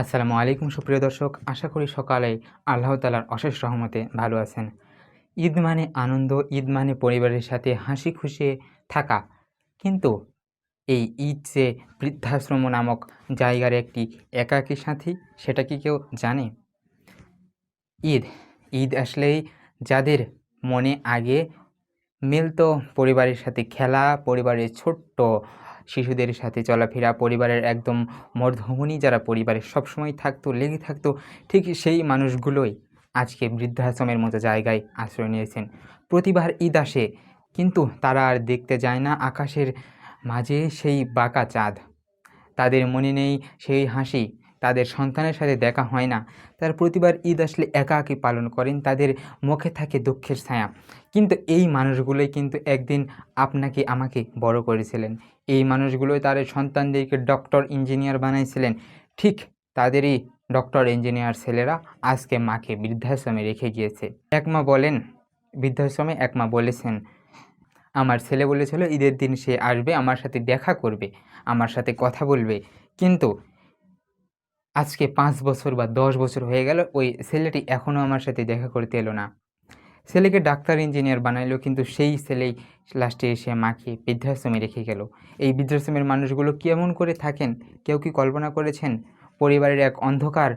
আসসালামু আলাইকুম, সুপ্রিয় দর্শক। আশা করি সকালে আল্লাহ তালার অশেষ রহমতে ভালো আছেন। ঈদ মানে আনন্দ, ঈদ মানে পরিবারের সাথে হাসি খুশি থাকা। কিন্তু এই ঈদ যে বৃদ্ধাশ্রম নামক জায়গার একটি একাকী সাথী, সেটা কি কেউ জানে? ঈদ ঈদ আসলেই যাদের মনে আগে মিলতো পরিবারের সাথে খেলা, পরিবারের ছোট্ট শিশুদের সাথে চলাফেরা, পরিবারের একদম মর্ধমণি যারা পরিবারের সবসময় থাকতো, লেগে থাকতো, ঠিক সেই মানুষগুলোই আজকে বৃদ্ধাশ্রমের মতো জায়গায় আশ্রয় নিয়েছেন। প্রতিবার ঈদ আসে, কিন্তু তারা আর দেখতে যায় না আকাশের মাঝে সেই বাঁকা চাঁদ। তাদের মনে নেই সেই হাসি তাদের সন্তানের সাথে দেখা হয় না। তার প্রতিবার ঈদ আসলে একাকী পালন করেন, তাদের মুখে থাকে দুঃখের ছায়া। কিন্তু এই মানুষগুলোই কিন্তু একদিন আপনাকে, আমাকে বড় করেছিলেন। এই মানুষগুলোই তাদের সন্তানদেরকে ডক্টর, ইঞ্জিনিয়ার বানাইছিলেন। ঠিক তাদেরই ডক্টর, ইঞ্জিনিয়ার ছেলেরা আজকে মাকে বৃদ্ধাশ্রমে রেখে গিয়েছে। এক মা বলেন, বৃদ্ধাশ্রমে এক মা বলেছেন, আমার ছেলে বলেছিল, ঈদের দিন সে আসবে, আমার সাথে দেখা করবে, আমার সাথে কথা বলবে। কিন্তু আজকে পাঁচ বছর বা দশ বছর হয়ে গেল, ওই ছেলেটি এখনও আমার সাথে দেখা করতে এলো না। ছেলেকে ডাক্তার, ইঞ্জিনিয়ার বানাইলো, কিন্তু সেই ছেলেই লাস্টে এসে মাকে বৃদ্ধাশ্রমে রেখে গেল। এই বৃদ্ধাশ্রমের মানুষগুলো কেমন করে থাকেন? কেউ কি কল্পনা করেছেন? পরিবারের এক অন্ধকার,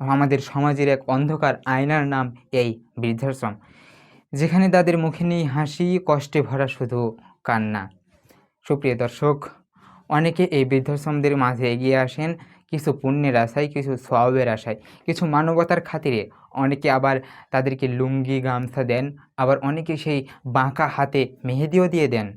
আমাদের সমাজের এক অন্ধকার আয়নার নাম এই বৃদ্ধাশ্রম, যেখানে তাদের মুখে নেই হাসি, কষ্টে ভরা শুধু কান্না। সুপ্রিয় দর্শক, অনেকে এই বৃদ্ধাশ্রমদের মাঝে এগিয়ে আসেন কিছু পুণ্যের আশায়, কিছু স্বভাবের আশায়, কিছু মানবতার খাতিরে। অনেকে আবার তাদেরকে লুঙ্গি, গামছা দেন, আবার অনেকে সেই বাঁকা হাতে মেহেদিও দিয়ে দেন।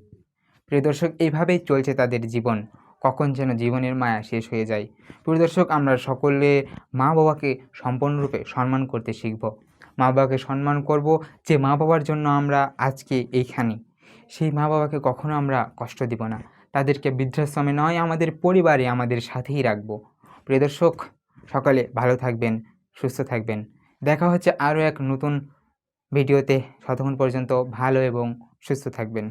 প্রিয় দর্শক এইভাবেই চলছে তাদের জীবন। কখন যেন জীবনের মায়া শেষ হয়ে যায়। প্রিয় দর্শক, আমরা সকলে মা বাবাকে সম্পূর্ণরূপে সম্মান করতে শিখব। মা বাবাকে সম্মান করব যে মা বাবার জন্য আমরা আজকে এইখানে। সেই মা বাবাকে কখনো আমরা কষ্ট দিব না। তাদেরকে বৃদ্ধাশ্রমে নয়, আমাদের পরিবারে, আমাদের সাথেই রাখব। প্রিয় দর্শক, সকালে ভালো থাকবেন, সুস্থ থাকবেন। দেখা হচ্ছে আরও এক নতুন ভিডিওতে। ততক্ষণ পর্যন্ত ভালো এবং সুস্থ থাকবেন।